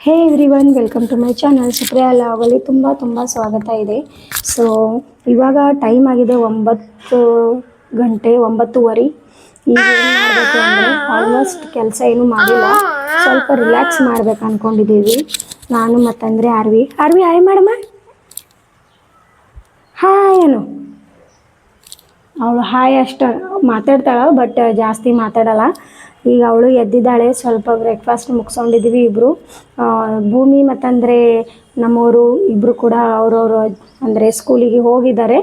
Hey everyone welcome to my channel Supriya Lavalli ತುಂಬ ತುಂಬ ಸ್ವಾಗತ ಇದೆ ಸೊ ಇವಾಗ ಟೈಮ್ ಆಗಿದೆ ಒಂಬತ್ತು ಗಂಟೆ ಒಂಬತ್ತುವರೆ ಈಗ ಏನು ಮಾಡಬೇಕು ಅಂದರೆ ಆಲ್ಮೋಸ್ಟ್ ಕೆಲಸ ಏನು ಮಾಡಿಲ್ಲ. ಸ್ವಲ್ಪ ರಿಲ್ಯಾಕ್ಸ್ ಮಾಡ್ಬೇಕು ಅಂದ್ಕೊಂಡಿದ್ದೀವಿ ನಾನು ಮತ್ತಂದರೆ ಆರ್ವಿ. ಆರ್ವಿ ಹಾಯ್ ಮಾಡಮ್ಮ ಹಾಯ್ ಏನು ಅವಳು ಹಾಯ್ ಅಷ್ಟು ಮಾತಾಡ್ತಾಳೆ ಬಟ್ ಜಾಸ್ತಿ ಮಾತಾಡಲ್ಲ. ಈಗ ಅವಳು ಎದ್ದಿದ್ದಾಳೆ, ಸ್ವಲ್ಪ ಬ್ರೇಕ್ಫಾಸ್ಟ್ ಮುಗಿಸ್ಕೊಂಡಿದ್ದೀವಿ ಇಬ್ಬರು ಭೂಮಿ ಮತ್ತಂದರೆ ನಮ್ಮವರು ಇಬ್ಬರು ಕೂಡ ಅವರವರು ಅಂದರೆ ಸ್ಕೂಲಿಗೆ ಹೋಗಿದ್ದಾರೆ.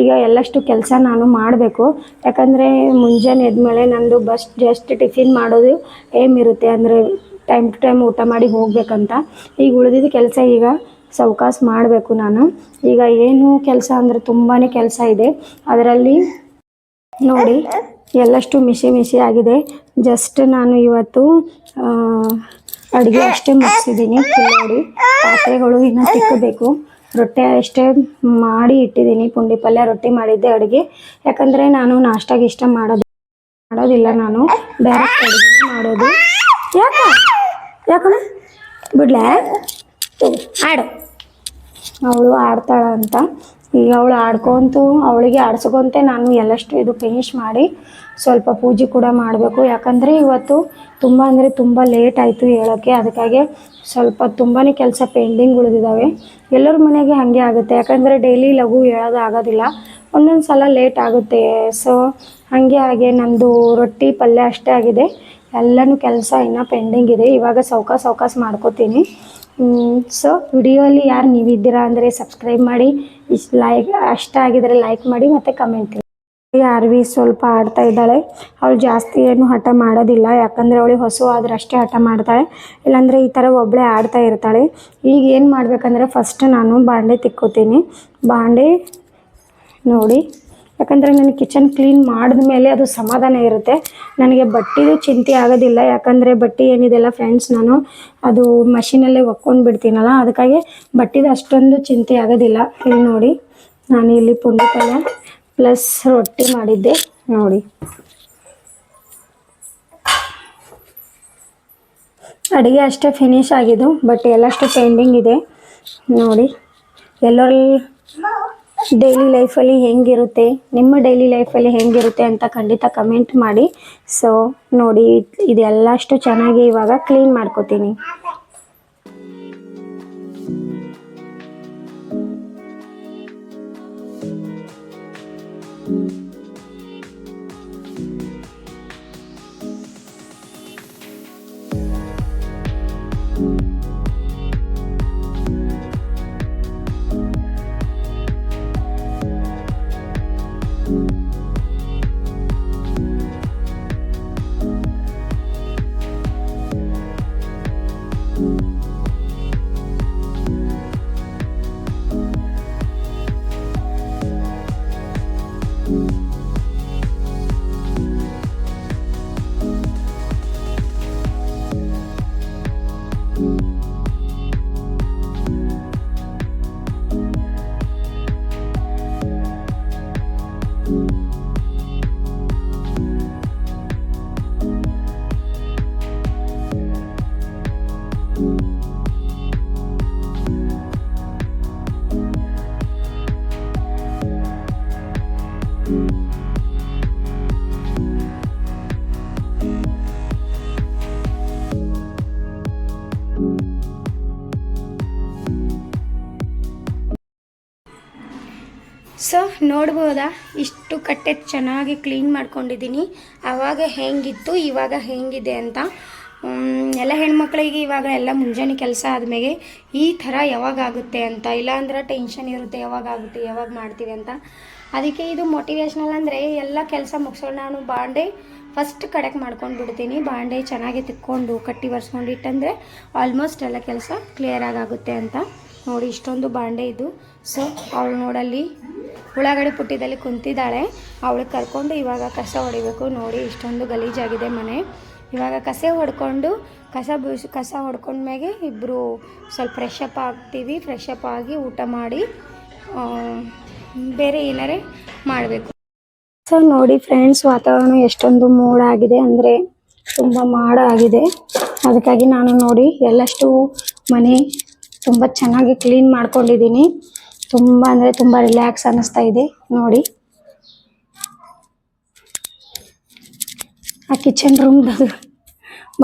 ಈಗ ಎಲ್ಲಷ್ಟು ಕೆಲಸ ನಾನು ಮಾಡಬೇಕು. ಯಾಕಂದರೆ ಮುಂಜಾನೆ ಎದ್ಮೇಲೆ ನಂದು ಬಸ್ ಜಸ್ಟ್ ಟಿಫಿನ್ ಮಾಡೋದು ಏಮ್ ಇರುತ್ತೆ. ಅಂದರೆ ಟೈಮ್ ಟು ಟೈಮ್ ಊಟ ಮಾಡಿ ಹೋಗಬೇಕಂತ. ಈಗ ಉಳಿದಿದ್ದ ಕೆಲಸ ಈಗ ಸೌಕಾಸ್ ಮಾಡಬೇಕು ನಾನು. ಈಗ ಏನು ಕೆಲಸ ಅಂದರೆ ತುಂಬಾ ಕೆಲಸ ಇದೆ. ಅದರಲ್ಲಿ ನೋಡಿ. ಎಲ್ಲಷ್ಟು ಮಿಸಿ ಮಿಸಿ ಆಗಿದೆ. ಜಸ್ಟ್ ನಾನು ಇವತ್ತು ಅಡುಗೆ ಅಷ್ಟೇ ಮುಗಿಸಿದ್ದೀನಿ. ನೋಡಿ, ಪಾತ್ರೆಗಳು ಇನ್ನೂ ತಿಕ್ಕಬೇಕು ರೊಟ್ಟೆ ಅಷ್ಟೇ ಮಾಡಿ ಇಟ್ಟಿದ್ದೀನಿ. ಪುಂಡಿ ಪಲ್ಯ ರೊಟ್ಟಿ ಮಾಡಿದ್ದೆ ಅಡುಗೆ. ಯಾಕಂದರೆ ನಾನು ನಾಷ್ಟಾಗಿ ಇಷ್ಟ ಮಾಡೋದು, ಮಾಡೋದಿಲ್ಲ ನಾನು. ಬೇರೆ ಅಡುಗೆ ಮಾಡೋದು. ಯಾಕೆ? ಯಾಕಮ್ಮ? ಬಿಡ್ಲೇ? ಆಡು. ಅವಳು ಆಡ್ತಾಳ ಅಂತ ಈಗ ಅವಳು ಆಡ್ಕೊಂತು, ಅವಳಿಗೆ ಆಡ್ಸ್ಕೊಂತೆ ನಾನು ಎಲ್ಲಷ್ಟು ಇದು ಫಿನಿಶ್ ಮಾಡಿ ಸ್ವಲ್ಪ ಪೂಜೆ ಕೂಡ ಮಾಡಬೇಕು. ಯಾಕಂದರೆ ಇವತ್ತು ತುಂಬ ಅಂದರೆ ತುಂಬ ಲೇಟ್ ಆಯಿತು ಹೇಳೋಕ್ಕೆ ಅದಕ್ಕಾಗಿ ಸ್ವಲ್ಪ ತುಂಬಾ ಕೆಲಸ ಪೆಂಡಿಂಗ್ ಉಳಿದಿದ್ದಾವೆ ಎಲ್ಲರ ಮನೆಗೆ ಹಾಗೆ ಆಗುತ್ತೆ. ಯಾಕಂದರೆ ಡೈಲಿ ಲಘು ಹೇಳೋದು ಆಗೋದಿಲ್ಲ. ಒಂದೊಂದು ಸಲ ಲೇಟ್ ಆಗುತ್ತೆ. ಸೊ ಹಾಗೆ ಹಾಗೆ ನಂದು ರೊಟ್ಟಿ ಪಲ್ಯ ಅಷ್ಟೇ ಆಗಿದೆ. ಎಲ್ಲನೂ ಕೆಲಸ ಇನ್ನೂ ಪೆಂಡಿಂಗ್ ಇದೆ. ಇವಾಗ ಸೌಕಾಸ್ ಸೌಕಾಸ್ ಮಾಡ್ಕೋತೀನಿ. ಸೊ ವಿಡಿಯೋಲಿ ಯಾರು ನೀವಿದ್ದೀರಾ ಅಂದರೆ ಸಬ್ಸ್ಕ್ರೈಬ್ ಮಾಡಿ ಇಷ್ಟು ಲೈಕ್ ಅಷ್ಟ ಆಗಿದ್ರೆ ಲೈಕ್ ಮಾಡಿ ಮತ್ತು ಕಮೆಂಟ್ ಅರ್ವಿ ಸ್ವಲ್ಪ ಆಡ್ತಾ ಇದ್ದಾಳೆ, ಅವಳು ಜಾಸ್ತಿ ಏನು ಹಠ ಮಾಡೋದಿಲ್ಲ, ಯಾಕಂದರೆ ಅವಳಿಗೆ ಹಸು ಆದ್ರೆ ಅಷ್ಟೇ ಹಠ ಮಾಡ್ತಾಳೆ. ಇಲ್ಲಾಂದರೆ ಈ ಥರ ಒಬ್ಬಳೇ ಆಡ್ತಾ ಇರ್ತಾಳೆ. ಈಗ ಏನು ಮಾಡಬೇಕಂದ್ರೆ ಫಸ್ಟ್ ನಾನು ಬಾಂಡೆ ತಿಕ್ಕೋತೀನಿ. ಬಾಂಡೆ ನೋಡಿ. ಯಾಕಂದರೆ ನಾನು ಕಿಚನ್ ಕ್ಲೀನ್ ಮಾಡಿದ ಮೇಲೆ ಅದು ಸಮಾಧಾನ ಇರುತ್ತೆ. ನನಗೆ ಬಟ್ಟೆದು ಚಿಂತೆ ಆಗೋದಿಲ್ಲ. ಯಾಕಂದರೆ ಬಟ್ಟೆ ಏನಿದೆಲ್ಲ ಫ್ರೆಂಡ್ಸ್ ನಾನು ಅದು ಮಷಿನಲ್ಲೇ ಒಕ್ಕೊಂಡು ಬಿಡ್ತೀನಲ್ಲ, ಅದಕ್ಕಾಗಿ ಬಟ್ಟೆದು ಅಷ್ಟೊಂದು ಚಿಂತೆ ಆಗೋದಿಲ್ಲ. ಇಲ್ಲಿ ನೋಡಿ, ನಾನು ಇಲ್ಲಿ ಪುಂಡಿ ಪಲ್ಯ ಪ್ಲಸ್ ರೊಟ್ಟಿ ಮಾಡಿದ್ದೆ. ನೋಡಿ. ಅಡುಗೆ ಅಷ್ಟೇ ಫಿನಿಶ್ ಆಗಿದ್ದು ಬಟ್ ಎಲ್ಲಷ್ಟು ಪೆಂಡಿಂಗ್ ಇದೆ. ನೋಡಿ, ಎಲ್ಲರಲ್ಲಿ ಡೈಲಿ ಲೈಫಲ್ಲಿ ಹೆಂಗಿರುತ್ತೆ, ನಿಮ್ಮ ಡೈಲಿ ಲೈಫಲ್ಲಿ ಹೆಂಗಿರುತ್ತೆ ಅಂತ ಖಂಡಿತ ಕಮೆಂಟ್ ಮಾಡಿ. ಸೊ ನೋಡಿ ಇದೆಲ್ಲಷ್ಟು ಚೆನ್ನಾಗಿ ಇವಾಗ ಕ್ಲೀನ್ ಮಾಡ್ಕೋತೀನಿ. ಸೊ, ನೋಡ್ಬೋದಾ? ಇಷ್ಟು ಕಟ್ಟೆ ಚೆನ್ನಾಗಿ ಕ್ಲೀನ್ ಮಾಡ್ಕೊಂಡಿದ್ದೀನಿ. ಆವಾಗ ಹೇಗಿತ್ತು, ಇವಾಗ ಹೇಗಿದೆ ಅಂತ. ಎಲ್ಲ ಹೆಣ್ಮಕ್ಳಿಗೆ ಇವಾಗ ಎಲ್ಲ ಮುಂಜಾನೆ ಕೆಲಸ ಆದಮೇಲೆ ಈ ಥರ ಯಾವಾಗ ಆಗುತ್ತೆ ಅಂತ, ಇಲ್ಲಾಂದ್ರೆ ಟೆನ್ಷನ್ ಇರುತ್ತೆ, ಯಾವಾಗ ಆಗುತ್ತೆ, ಯಾವಾಗ ಮಾಡ್ತೀವಿ ಅಂತ. ಅದಕ್ಕೆ ಇದು ಮೋಟಿವೇಶ್ನಲ್ ಅಂದರೆ ಎಲ್ಲ ಕೆಲಸ ಮುಗಿಸೋಣ ನಾನು ಬಾಂಡೆ ಫಸ್ಟ್ ಕಡೆಕ್ ಮಾಡ್ಕೊಂಡು ಬಿಡ್ತೀನಿ. ಬಾಂಡೆ ಚೆನ್ನಾಗಿ ತಿಕ್ಕೊಂಡು ಕಟ್ಟಿ ಒರೆಸ್ಕೊಂಡು ಇಟ್ಟಂದರೆ ಆಲ್ಮೋಸ್ಟ್ ಎಲ್ಲ ಕೆಲಸ ಕ್ಲಿಯರ್ ಆಗುತ್ತೆ ಅಂತ. ನೋಡಿ ಇಷ್ಟೊಂದು ಬಾಂಡೆ ಇದು. ಸೊ ಅವಳು ನೋಡಲ್ಲಿ ಉಳ್ಳಾಗಡೆ ಪುಟ್ಟಿದಲ್ಲಿ ಕುಂತಿದ್ದಾಳೆ. ಅವಳು ಕರ್ಕೊಂಡು ಇವಾಗ ಕಸ ಹೊಡಿಬೇಕು. ನೋಡಿ ಇಷ್ಟೊಂದು ಗಲೀಜಾಗಿದೆ ಮನೆ. ಇವಾಗ ಕಸ ಹೊಡ್ಕೊಂಡು ಕಸ ಬೀಸ್ ಕಸ ಹೊಡ್ಕೊಂಡ್ಮೇಲೆ ಇಬ್ಬರು ಸ್ವಲ್ಪ ಫ್ರೆಶ್ ಅಪ್ ಆಗ್ತೀವಿ. ಫ್ರೆಶ್ ಅಪ್ ಆಗಿ ಊಟ ಮಾಡಿ ಬೇರೆ ಏನಾರೇ ಮಾಡಬೇಕು. ಸೊ ನೋಡಿ ಫ್ರೆಂಡ್ಸ್ ವಾತಾವರಣ ಎಷ್ಟೊಂದು ಮೋಡ ಆಗಿದೆ ಅಂದರೆ ತುಂಬ ಮಾಡ ಆಗಿದೆ ಅದಕ್ಕಾಗಿ ನಾನು ನೋಡಿ ಎಲ್ಲಷ್ಟು ಮನೆ ತುಂಬ ಚೆನ್ನಾಗಿ ಕ್ಲೀನ್ ಮಾಡ್ಕೊಂಡಿದ್ದೀನಿ. ತುಂಬ ಅಂದರೆ ತುಂಬ ರಿಲ್ಯಾಕ್ಸ್ ಅನ್ನಿಸ್ತಾ ಇದೆ. ನೋಡಿ. ಆ ಕಿಚನ್ ರೂಮ್ದು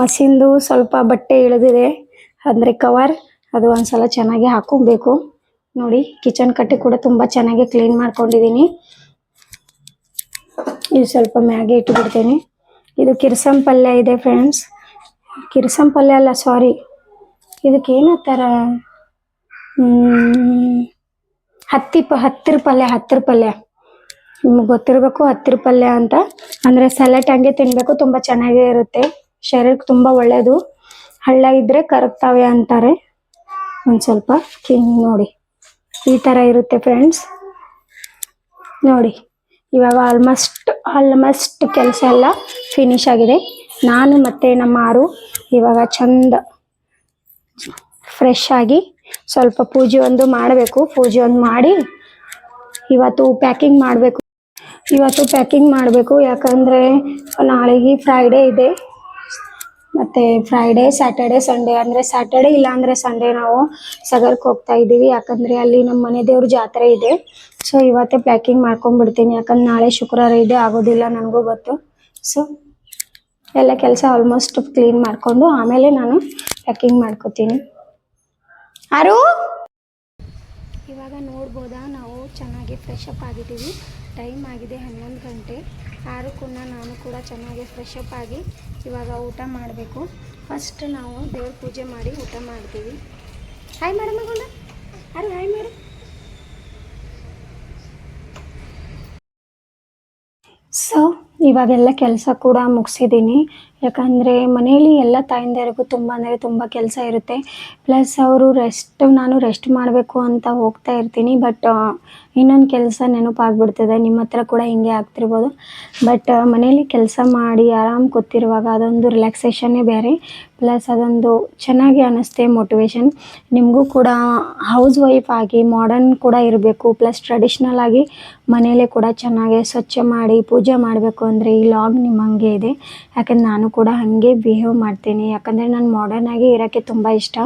ಮಸೀನ್ದು ಸ್ವಲ್ಪ ಬಟ್ಟೆ ಇಳಿದಿದೆ. ಅಂದರೆ ಕವರ್ ಅದು ಒಂದು ಸಲ ಚೆನ್ನಾಗಿ ಹಾಕೊಬೇಕು ನೋಡಿ ಕಿಚನ್ ಕಟ್ಟೆ ಕೂಡ ತುಂಬಾ ಚೆನ್ನಾಗಿ ಕ್ಲೀನ್ ಮಾಡ್ಕೊಂಡಿದ್ದೀನಿ ಇದು ಸ್ವಲ್ಪ ಮ್ಯಾಗಿ ಇಟ್ಬಿಡ್ತೀನಿ. ಇದು ಕಿರ್ಸಂ ಪಲ್ಯ ಇದೆ ಫ್ರೆಂಡ್ಸ್ ಕಿರ್ಸಂ ಪಲ್ಯ ಅಲ್ಲ ಸಾರಿ ಇದಕ್ಕೆ ತರ? ಹತ್ತಿ ಪ, ಹತ್ತಿರ ಪಲ್ಯ ಹತ್ತಿರ ಪಲ್ಯ. ನಿಮ್ಗೆ ಗೊತ್ತಿರಬೇಕು ಹತ್ತಿರ ಪಲ್ಯ ಅಂತ. ಅಂದರೆ ಸೆಲೆಟ್ ಹಂಗೆ ತಿನ್ನಬೇಕು ತುಂಬ ಚೆನ್ನಾಗೇ ಇರುತ್ತೆ. ಶರೀರಕ್ಕೆ ತುಂಬ ಒಳ್ಳೆಯದು ಹಳ್ಳ ಇದ್ದರೆ ಕರಗ್ತಾವೆ ಅಂತಾರೆ. ಒಂದು ಸ್ವಲ್ಪ ನೋಡಿ. ಈ ಥರ ಇರುತ್ತೆ ಫ್ರೆಂಡ್ಸ್ ನೋಡಿ, ಇವಾಗ ಆಲ್ಮೋಸ್ಟ್ ಆಲ್ಮೋಸ್ಟ್ ಕೆಲಸ ಎಲ್ಲ ಫಿನಿಶ್ ಆಗಿದೆ. ನಾನು ಮತ್ತು ನಮ್ಮ ಆರು ಇವಾಗ ಚಂದ ಫ್ರೆಶ್ ಆಗಿ ಸ್ವಲ್ಪ ಪೂಜೆ ಒಂದು ಮಾಡಬೇಕು. ಪೂಜೆ ಒಂದು ಮಾಡಿ ಇವತ್ತು ಪ್ಯಾಕಿಂಗ್ ಮಾಡಬೇಕು. ಇವತ್ತು ಪ್ಯಾಕಿಂಗ್ ಮಾಡಬೇಕು. ಯಾಕಂದರೆ ನಾಳೆಗೆ ಫ್ರೈಡೇ ಇದೆ. ಮತ್ತು ಫ್ರೈಡೇ ಸ್ಯಾಟರ್ಡೆ ಸಂಡೇ ಅಂದರೆ ಸ್ಯಾಟರ್ಡೆ ಇಲ್ಲ ಅಂದ್ರೆ ಸಂಡೇ ನಾವು ಸಗರ್ಗೆ ಹೋಗ್ತಾ ಇದೀವಿ ಯಾಕಂದರೆ ಅಲ್ಲಿ ನಮ್ಮ ಮನೆ ದೇವ್ರ ಜಾತ್ರೆ ಇದೆ. ಸೊ ಇವತ್ತೇ ಪ್ಯಾಕಿಂಗ್ ಮಾಡ್ಕೊಂಡ್ಬಿಡ್ತೀನಿ. ಯಾಕಂದ್ರೆ ನಾಳೆ ಶುಕ್ರವಾರ ಇದೆ, ಆಗೋದಿಲ್ಲ ನನಗೂ ಗೊತ್ತು. ಸೊ ಎಲ್ಲ ಕೆಲಸ ಆಲ್ಮೋಸ್ಟ್ ಕ್ಲೀನ್ ಮಾಡಿಕೊಂಡು ಆಮೇಲೆ ನಾನು ಪ್ಯಾಕಿಂಗ್ ಮಾಡ್ಕೋತೀನಿ. ಆರು? ಇವಾಗ ನೋಡ್ಬೋದಾ? ನಾವು ಚೆನ್ನಾಗಿ ಫ್ರೆಶ್ ಅಪ್ ಆಗಿದ್ದೀವಿ. ಟೈಮ್ ಆಗಿದೆ ಹನ್ನೊಂದು ಗಂಟೆ. ಕುಣ್ಣ ನಾನು ಕೂಡ ಚೆನ್ನಾಗಿ ಫ್ರೆಶ್ ಅಪ್ ಆಗಿ ಇವಾಗ ಊಟ ಮಾಡಬೇಕು. ಫಸ್ಟ್ ನಾವು ದೇವ್ರ ಪೂಜೆ ಮಾಡಿ ಊಟ ಮಾಡ್ತೀವಿ. ಹಾಯ್ ಮೇಡಮ್ ಮಗೊಂಡ ಅರೆ ಹಾಯ್ ಮೇಡಮ್ ಸೊ ಇವಾಗೆಲ್ಲ ಕೆಲಸ ಕೂಡ ಮುಗಿಸಿದ್ದೀನಿ ಯಾಕಂದರೆ ಮನೆಯಲ್ಲಿ ಎಲ್ಲ ತಾಯಿಂದರಿಗೂ ತುಂಬ ಅಂದರೆ ತುಂಬ ಕೆಲಸ ಇರುತ್ತೆ. ಪ್ಲಸ್ ಅವರು ರೆಸ್ಟ್ ನಾನು ರೆಸ್ಟ್ ಮಾಡಬೇಕು ಅಂತ ಹೋಗ್ತಾ ಇರ್ತೀನಿ ಬಟ್ ಇನ್ನೊಂದು ಕೆಲಸ ನೆನಪಾಗ್ಬಿಡ್ತದೆ. ನಿಮ್ಮ ಹತ್ರ ಕೂಡ ಹಿಂಗೆ ಆಗ್ತಿರ್ಬೋದು. ಬಟ್ ಮನೇಲಿ ಕೆಲಸ ಮಾಡಿ ಆರಾಮ್ ಕೂತಿರುವಾಗ ಅದೊಂದು ರಿಲ್ಯಾಕ್ಸೇಷನ್ನೇ ಬೇರೆ. ಪ್ಲಸ್ ಅದೊಂದು ಚೆನ್ನಾಗಿ ಅನ್ನಿಸ್ತೆ ಮೋಟಿವೇಶನ್ ನಿಮಗೂ ಕೂಡ ಹೌಸ್ ವೈಫ್ ಆಗಿ ಮಾಡರ್ನ್ ಕೂಡ ಇರಬೇಕು. ಪ್ಲಸ್ ಟ್ರೆಡಿಷ್ನಲ್ ಆಗಿ ಮನೆಯಲ್ಲೇ ಕೂಡ ಚೆನ್ನಾಗಿ ಸ್ವಚ್ಛ ಮಾಡಿ ಪೂಜೆ ಮಾಡಬೇಕು ಅಂದರೆ ಈ ಲಾಗ್ ನಿಮ್ಮ ಹಂಗೆ ಇದೆ. ಯಾಕಂದ್ರೆ ನಾನು ಕೂಡ ಹಾಗೆ ಬಿಹೇವ್ ಮಾಡ್ತೀನಿ. ಯಾಕಂದರೆ ನಾನು ಮಾಡರ್ನ್ ಆಗಿ ಇರೋಕ್ಕೆ ತುಂಬ ಇಷ್ಟ.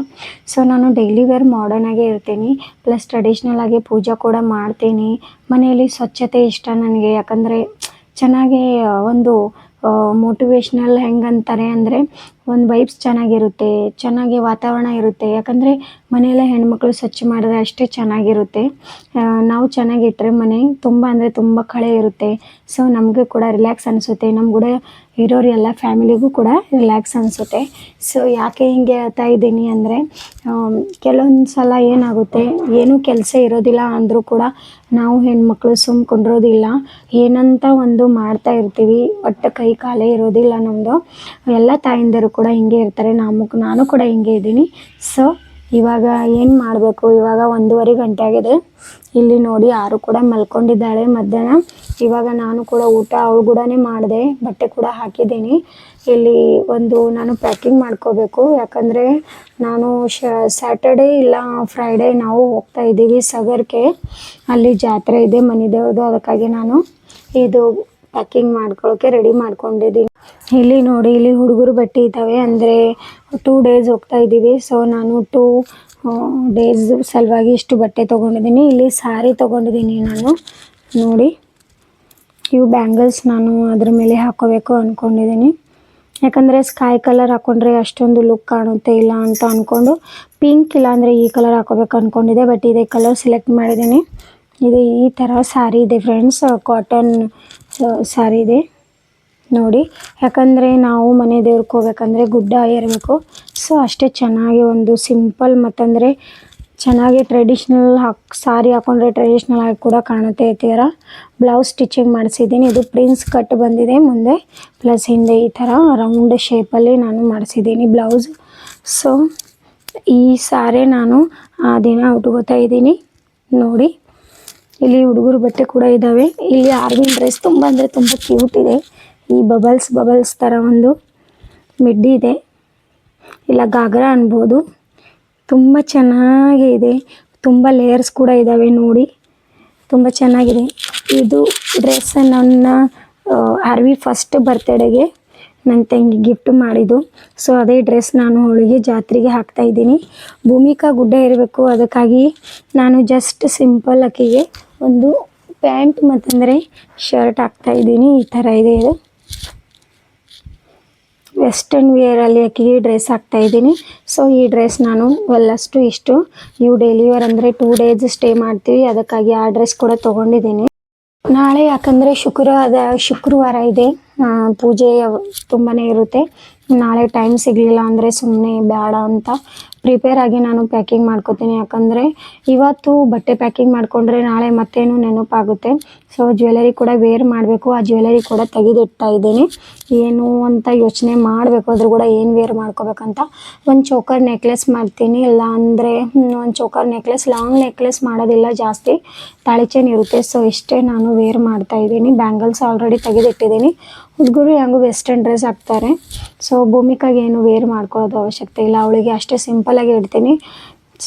ಸೊ ನಾನು ಡೈಲಿ ವೇರ್ ಮಾಡರ್ನ್ ಆಗೇ ಇರ್ತೀನಿ. ಪ್ಲಸ್ ಟ್ರೆಡಿಷ್ನಲ್ ಆಗಿ ಪೂಜೆ ಕೂಡ ಮಾಡ್ತೀನಿ. ಮನೆಯಲ್ಲಿ ಸ್ವಚ್ಛತೆ ಇಷ್ಟ ನನಗೆ. ಯಾಕಂದರೆ ಚೆನ್ನಾಗಿ ಒಂದು ಮೋಟಿವೇಶ್ನಲ್ ಹೆಂಗಂತಾರೆ ಅಂದರೆ ಒಂದು ವೈಬ್ಸ್ ಚೆನ್ನಾಗಿರುತ್ತೆ, ಚೆನ್ನಾಗಿ ವಾತಾವರಣ ಇರುತ್ತೆ. ಯಾಕಂದರೆ ಮನೆಯಲ್ಲೇ ಹೆಣ್ಮಕ್ಳು ಸ್ವಚ್ಛ ಮಾಡಿದ್ರೆ ಅಷ್ಟೇ ಚೆನ್ನಾಗಿರುತ್ತೆ. ನಾವು ಚೆನ್ನಾಗಿಟ್ಟರೆ ಮನೆ ತುಂಬ ಅಂದರೆ ತುಂಬ ಕಳೆ ಇರುತ್ತೆ. ಸೊ ನಮಗೂ ಕೂಡ ರಿಲ್ಯಾಕ್ಸ್ ಅನಿಸುತ್ತೆ. ನಮ್ಮ ಕೂಡ ಇರೋರು ಎಲ್ಲ ಫ್ಯಾಮಿಲಿಗೂ ಕೂಡ ರಿಲ್ಯಾಕ್ಸ್ ಅನಿಸುತ್ತೆ. ಸೊ ಯಾಕೆ ಹಿಂಗೆ ಹೇಳ್ತಾ ಇದ್ದೀನಿ ಅಂದರೆ ಕೆಲವೊಂದು ಸಲ ಏನಾಗುತ್ತೆ, ಏನೂ ಕೆಲಸ ಇರೋದಿಲ್ಲ ಅಂದರೂ ಕೂಡ ನಾವು ಹೆಣ್ಮಕ್ಳು ಸುಮ್ ಕೊಂಡಿರೋದಿಲ್ಲ. ಏನಂತ ಒಂದು ಮಾಡ್ತಾ ಇರ್ತೀವಿ, ಒಟ್ಟು ಕೈ ಕಾಲೇ ಇರೋದಿಲ್ಲ ನಮ್ಮದು ಎಲ್ಲ ತಾಯಿಂದರು ಹಿಂಗೆ ಇರ್ತಾರೆ. ನಮಗ್ ನಾನು ಕೂಡ ಹಿಂಗೆ ಇದ್ದೀನಿ. ಸೊ ಇವಾಗ ಏನು ಮಾಡಬೇಕು? ಇವಾಗ ಒಂದೂವರೆ ಗಂಟೆ ಆಗಿದೆ. ಇಲ್ಲಿ ನೋಡಿ ಯಾರು ಕೂಡ ಮಲ್ಕೊಂಡಿದ್ದಾಳೆ ಮಧ್ಯಾಹ್ನ. ಇವಾಗ ನಾನು ಕೂಡ ಊಟ ಅವಳು ಕೂಡ ಮಾಡಿದೆ. ಬಟ್ಟೆ ಕೂಡ ಹಾಕಿದ್ದೀನಿ. ಇಲ್ಲಿ ಒಂದು ನಾನು ಪ್ಯಾಕಿಂಗ್ ಮಾಡ್ಕೋಬೇಕು. ಯಾಕಂದರೆ ನಾನು ಶ ಸ್ಯಾಟರ್ಡೇ ಇಲ್ಲ ಫ್ರೈಡೇ ನಾವು ಹೋಗ್ತಾ ಇದ್ದೀವಿ ಸಗರ್ಗೆ ಅಲ್ಲಿ ಜಾತ್ರೆ ಇದೆ ಮನೆ ದೇವ್ರದ್ದು ಅದಕ್ಕಾಗಿ ನಾನು ಇದು ಪ್ಯಾಕಿಂಗ್ ಮಾಡ್ಕೊಳ್ಳೋಕೆ ರೆಡಿ ಮಾಡ್ಕೊಂಡಿದ್ದೀನಿ ಇಲ್ಲಿ ನೋಡಿ, ಇಲ್ಲಿ ಹುಡುಗರು ಬಟ್ಟೆ ಇದ್ದಾವೆ. ಅಂದರೆ ಟೂ ಡೇಸ್ ಹೋಗ್ತಾ ಇದ್ದೀವಿ. ಸೊ ನಾನು ಟೂ ಡೇಸ್ ಸಲುವಾಗಿ ಇಷ್ಟು ಬಟ್ಟೆ ತೊಗೊಂಡಿದ್ದೀನಿ. ಇಲ್ಲಿ ಸ್ಯಾರಿ ತೊಗೊಂಡಿದ್ದೀನಿ ನಾನು. ನೋಡಿ, ಇವು ಬ್ಯಾಂಗಲ್ಸ್ ನಾನು ಅದ್ರ ಮೇಲೆ ಹಾಕೋಬೇಕು ಅಂದ್ಕೊಂಡಿದ್ದೀನಿ ಯಾಕಂದರೆ ಸ್ಕೈ ಕಲರ್ ಹಾಕೊಂಡ್ರೆ ಅಷ್ಟೊಂದು ಲುಕ್ ಕಾಣುತ್ತೆ ಇಲ್ಲ ಅಂತ ಅಂದ್ಕೊಂಡು ಪಿಂಕ್ ಇಲ್ಲ ಅಂದರೆ ಈ ಕಲರ್ ಹಾಕೋಬೇಕು ಅಂದ್ಕೊಂಡಿದ್ದೆ ಬಟ್ ಇದೇ ಕಲರ್ ಸೆಲೆಕ್ಟ್ ಮಾಡಿದ್ದೀನಿ. ಇದು ಈ ಥರ ಸ್ಯಾರಿ ಇದೆ ಫ್ರೆಂಡ್ಸ್ ಕಾಟನ್ ಸ್ಯಾರಿ ಇದೆ. ನೋಡಿ, ಯಾಕಂದರೆ ನಾವು ಮನೆ ದೇವ್ರಿಗೆ ಹೋಗ್ಬೇಕಂದ್ರೆ ಗುಡ್ಡ ಏರಬೇಕು. ಸೊ ಅಷ್ಟೇ ಚೆನ್ನಾಗಿ ಒಂದು ಸಿಂಪಲ್ ಮತ್ತಂದರೆ ಚೆನ್ನಾಗಿ ಟ್ರೆಡಿಷ್ನಲ್ ಹಾಕಿ, ಸಾರಿ ಹಾಕೊಂಡ್ರೆ ಟ್ರೆಡಿಷ್ನಲ್ ಆಗಿ ಕೂಡ ಕಾಣುತ್ತೆ ಈ ಬ್ಲೌಸ್ ಸ್ಟಿಚಿಂಗ್ ಮಾಡಿಸಿದ್ದೀನಿ. ಇದು ಪ್ರಿನ್ಸ್ ಕಟ್ ಬಂದಿದೆ ಮುಂದೆ. ಪ್ಲಸ್ ಹಿಂದೆ ಈ ಥರ ರೌಂಡ್ ಶೇಪಲ್ಲಿ ನಾನು ಮಾಡಿಸಿದ್ದೀನಿ ಬ್ಲೌಸ್ ಸೊ ಈ ಸಾರಿ ನಾನು ಆ ದಿನ ಉಟ್ಕೋತಾ ಇದ್ದೀನಿ. ನೋಡಿ. ಇಲ್ಲಿ ಹುಡುಗರು ಬಟ್ಟೆ ಕೂಡ ಇದಾವೆ. ಇಲ್ಲಿ ಆರ್ಮಿನ್ ಡ್ರೆಸ್ ತುಂಬಾ ಅಂದ್ರೆ ತುಂಬಾ ಕ್ಯೂಟ್ ಇದೆ. ಈ ಬಬಲ್ಸ್ ಬಬಲ್ಸ್ ತರ ಒಂದು ಮಿಡ್ಡಿ ಇದೆ. ಇಲ್ಲ ಗಾಗ್ರಾ ಅನ್ಬೋದು. ತುಂಬ ಚೆನ್ನಾಗಿ ಇದೆ. ತುಂಬ ಲೇಯರ್ಸ್ ಕೂಡ ಇದ್ದಾವೆ ನೋಡಿ. ತುಂಬ ಚೆನ್ನಾಗಿದೆ. ಇದು ಡ್ರೆಸ್ ನನ್ನ ಆರ್ವಿ ಫಸ್ಟ್ ಬರ್ತ್ಡೇಗೆ ನನ್ನ ತಂಗಿ ಗಿಫ್ಟ್ ಮಾಡಿದ್ದು. ಸೊ ಅದೇ ಡ್ರೆಸ್ ನಾನು ಅವಳಿಗೆ ಜಾತ್ರೆಗೆ ಹಾಕ್ತಾ ಇದ್ದೀನಿ. ಭೂಮಿಕಾ ಗುಡ್ಡ ಇರಬೇಕು. ಅದಕ್ಕಾಗಿ ನಾನು ಜಸ್ಟ್ ಸಿಂಪಲ್ ಆಕೆಗೆ ಒಂದು ಪ್ಯಾಂಟ್ ಮತ್ತಂದರೆ ಶರ್ಟ್ ಹಾಕ್ತಾ ಇದ್ದೀನಿ. ಈ ಥರ ಇದೆ ಇದು. ವೆಸ್ಟರ್ನ್ ವೇರಲ್ಲಿ ಆಕೆಗೆ ಡ್ರೆಸ್ ಹಾಕ್ತಾ ಇದ್ದೀನಿ. ಸೊ ಈ ಡ್ರೆಸ್ ನಾನು ಒಲ್ಲಷ್ಟು ಇಷ್ಟು ನೀವು ಡೆಲಿವರ್ ವೇರ್ ಅಂದರೆ ಟೂ ಡೇಸ್ ಸ್ಟೇ ಮಾಡ್ತೀವಿ. ಅದಕ್ಕಾಗಿ ಆ ಡ್ರೆಸ್ ಕೂಡ ತೊಗೊಂಡಿದ್ದೀನಿ. ನಾಳೆ ಯಾಕಂದರೆ ಶುಕ್ರವಾರ ಶುಕ್ರವಾರ ಇದೆ. ಪೂಜೆ ತುಂಬಾ ಇರುತ್ತೆ. ನಾಳೆ ಟೈಮ್ ಸಿಗಲಿಲ್ಲ ಅಂದರೆ ಸುಮ್ಮನೆ ಬೇಡ ಅಂತ ಪ್ರಿಪೇರ್ ಆಗಿ ನಾನು ಪ್ಯಾಕಿಂಗ್ ಮಾಡ್ಕೋತೀನಿ. ಯಾಕಂದರೆ ಇವತ್ತು ಬಟ್ಟೆ ಪ್ಯಾಕಿಂಗ್ ಮಾಡಿಕೊಂಡ್ರೆ ನಾಳೆ ಮತ್ತೇನು ನೆನಪಾಗುತ್ತೆ. ಸೊ ಜ್ಯುವೆಲರಿ ಕೂಡ ವೇರ್ ಮಾಡಬೇಕು. ಆ ಜ್ಯುವೆಲರಿ ಕೂಡ ತೆಗೆದಿಡ್ತಾ ಇದ್ದೀನಿ. ಏನು ಅಂತ ಯೋಚನೆ ಮಾಡಬೇಕು. ಅದ್ರ ಕೂಡ ಏನು ವೇರ್ ಮಾಡ್ಕೋಬೇಕಂತ ಒಂದು ಚೋಕರ್ ನೆಕ್ಲೆಸ್ ಮಾಡ್ತೀನಿ. ಇಲ್ಲ ಅಂದರೆ ಒಂದು ಚೋಕರ್ ನೆಕ್ಲೆಸ್ ಲಾಂಗ್ ನೆಕ್ಲೆಸ್ ಮಾಡೋದಿಲ್ಲ ಜಾಸ್ತಿ. ತಾಳಿ ಇರುತ್ತೆ. ಸೊ ಇಷ್ಟೇ ನಾನು ವೇರ್ ಮಾಡ್ತಾ ಇದ್ದೀನಿ. ಬ್ಯಾಂಗಲ್ಸ್ ಆಲ್ರೆಡಿ ತೆಗೆದಿಟ್ಟಿದ್ದೀನಿ. ಹುಡುಗರು ಹೆಂಗು ವೆಸ್ಟರ್ನ್ ಡ್ರೆಸ್ ಹಾಕ್ತಾರೆ. ಸೊ ಭೂಮಿಕಾಗೆ ಏನು ವೇರ್ ಮಾಡ್ಕೊಳ್ಳೋದು ಅವಶ್ಯಕತೆ ಇಲ್ಲ. ಅವಳಿಗೆ ಅಷ್ಟೇ ಸಿಂಪಲಾಗಿ ಇಡ್ತೀನಿ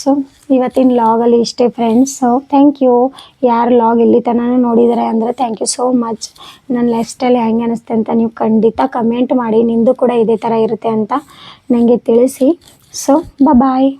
ಸೊ ಇವತ್ತಿನ ಲಾಗಲ್ಲಿ ಇಷ್ಟೇ ಫ್ರೆಂಡ್ಸ್ ಸೊ ಥ್ಯಾಂಕ್ ಯು ಯಾರು ಲಾಗ್ ಇಲ್ಲಿ ತನಕ ನೋಡಿದ್ದಾರೆ ಅಂದರೆ ಥ್ಯಾಂಕ್ ಯು ಸೋ ಮಚ್ ನನ್ನ ಲೈಫ್ ಸ್ಟೈಲ್ ಹೆಂಗೆ ಅನಿಸುತ್ತೆ ಅಂತ ನೀವು ಖಂಡಿತ ಕಮೆಂಟ್ ಮಾಡಿ. ನಿಮ್ಮದು ಕೂಡ ಇದೇ ಥರ ಇರುತ್ತೆ ಅಂತ ನನಗೆ ತಿಳಿಸಿ. So bye